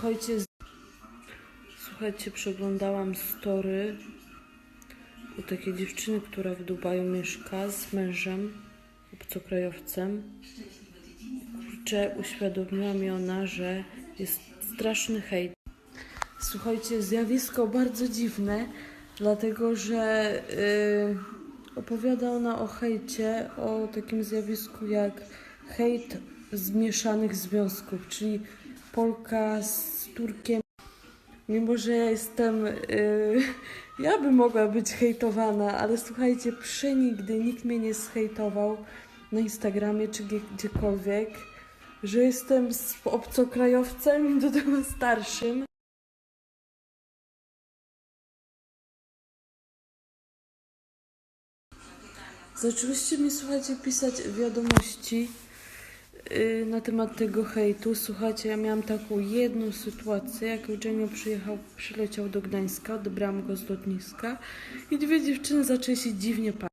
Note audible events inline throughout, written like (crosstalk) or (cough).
Słuchajcie, słuchajcie, przeglądałam story u takiej dziewczyny, która w Dubaju mieszka z mężem, obcokrajowcem. Kurczę, uświadomiła mi ona, że jest straszny hejt. Słuchajcie, zjawisko bardzo dziwne, dlatego że yy, opowiada ona o hejcie, o takim zjawisku jak hejt zmieszanych związków, czyli Polka z Turkiem. Mimo, że ja jestem. Yy, (laughs) ja bym mogła być hejtowana, ale słuchajcie, przenigdy nikt mnie nie zhejtował na Instagramie czy gdzie- gdziekolwiek, że jestem z obcokrajowcem i do tego starszym. Zaczęłyście mi, słuchajcie, pisać wiadomości na temat tego hejtu. Słuchajcie, ja miałam taką jedną sytuację, jak Eugenio przyjechał, przyleciał do Gdańska, odebrałam go z lotniska i dwie dziewczyny zaczęły się dziwnie patrzeć.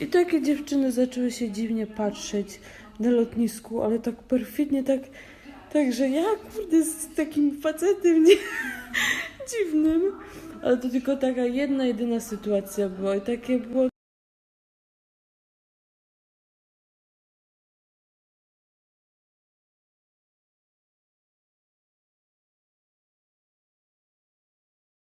I takie dziewczyny zaczęły się dziwnie patrzeć na lotnisku, ale tak perfidnie, tak, tak że ja, kurde, z takim facetem nie, (laughs) dziwnym. Ale to tylko taka jedna, jedyna sytuacja była i takie było